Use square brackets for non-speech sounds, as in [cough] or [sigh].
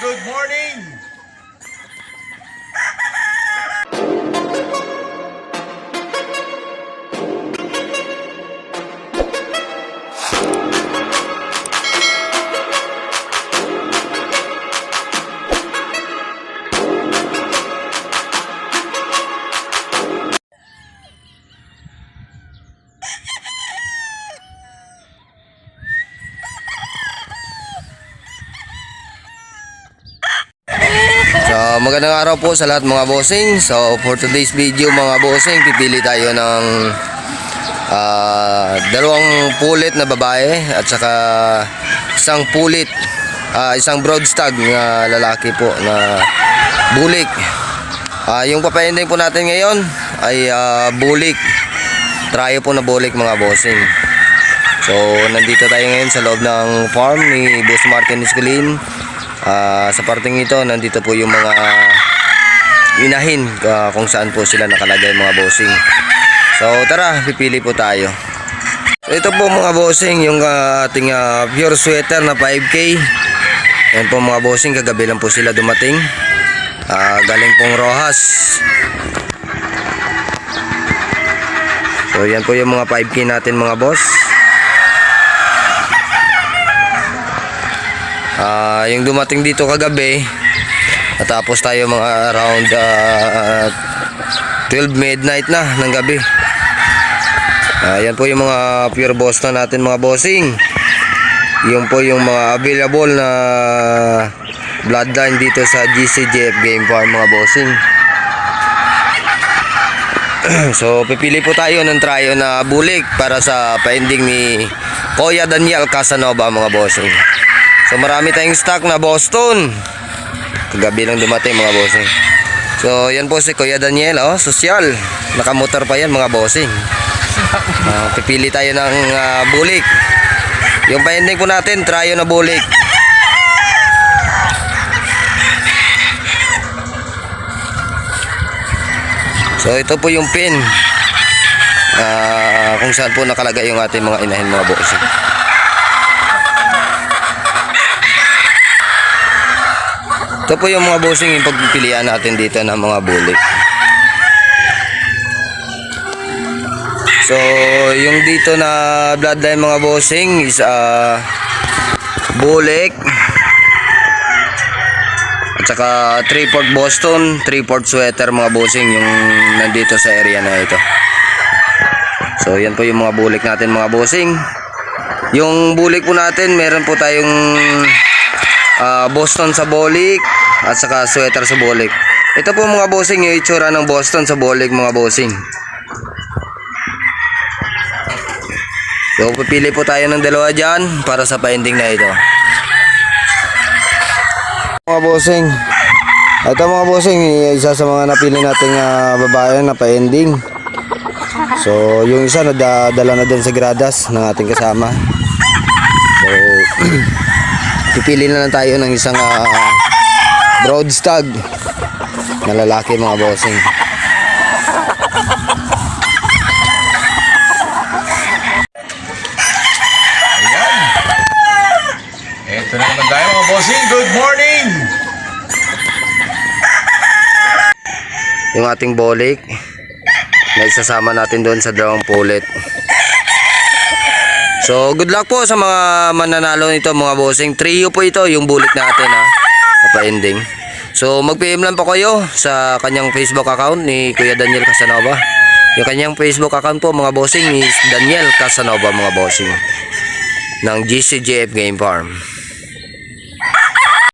good morning! Magandang araw po sa lahat mga bossing. So, for today's video mga bossing, pipili tayo ng ah, dalawang pulit na babae at saka isang pulit, ah, isang broad stag na lalaki po na bulik. Ah, yung papaending po natin ngayon ay ah, bulik. Tryo po na bulik mga bossing. So, nandito tayo ngayon sa loob ng farm ni Boss Martin Escalin. Ah, sa parting ito, nandito po yung mga inahin ah, kung saan po sila nakalagay mga bossing. So, tara, pipili po tayo. So, ito po mga bossing, yung ah, ating ah, pure sweater na 5K. Yan po mga bossing, kagabi lang po sila dumating. Ah, galing pong Rojas. So, yan po yung mga 5K natin mga boss. Ah, yung dumating dito kagabi, natapos tayo mga around ah, 12 midnight na ng gabi. Ah, yan po yung mga pure Boston natin mga bossing. Yung po yung mga available na bloodline dito sa GCJF Game Farm mga bossing. [clears throat] so pipili po tayo ng tryo na bulik para sa paending ni Kuya Daniel Casanova mga bossing. So marami tayong stock na Boston. Kagabi lang dumating mga bossing. So yan po si Kuya Daniel, oh, sosyal. Nakamotor pa yan mga bossing. Ah, pipili tayo ng ah, bulik. Yung pa-ending po natin, tryo na bulik. So ito po yung pin. Ah, kung saan po nakalagay yung ating mga inahin mga bossing. Ito po yung mga bossing yung pagpipilian natin dito ng mga bulik. So, yung dito na bloodline mga bossing is uh, bulik. At saka 3 port Boston, 3 port sweater mga bossing yung nandito sa area na ito. So, yan po yung mga bulik natin mga bossing. Yung bulik po natin, meron po tayong ah, Boston sa bolik at saka sweater sa bolik. Ito po mga bossing yung itsura ng Boston sa bolik mga bossing. So pipili po tayo ng dalawa dyan para sa paending na ito. Mga bossing. Ito mga bossing, isa sa mga napili nating ah, babae na pa-ending. So, yung isa nadadala na din sa gradas ng ating kasama. So, [clears throat] pipili na lang tayo ng isang ah, broad stag na lalaki mga bossing. Ayan! Ito na naman tayo mga bossing, good morning! Yung ating bolik na isasama natin doon sa dalawang pulit. So, good luck po sa mga mananalo nito mga bossing. Trio po ito yung bulik natin ha. Napa-ending. So, mag-PM lang po kayo sa kanyang Facebook account ni Kuya Daniel Casanova. Yung kanyang Facebook account po mga bossing is Daniel Casanova mga bossing ng GCJF Game Farm.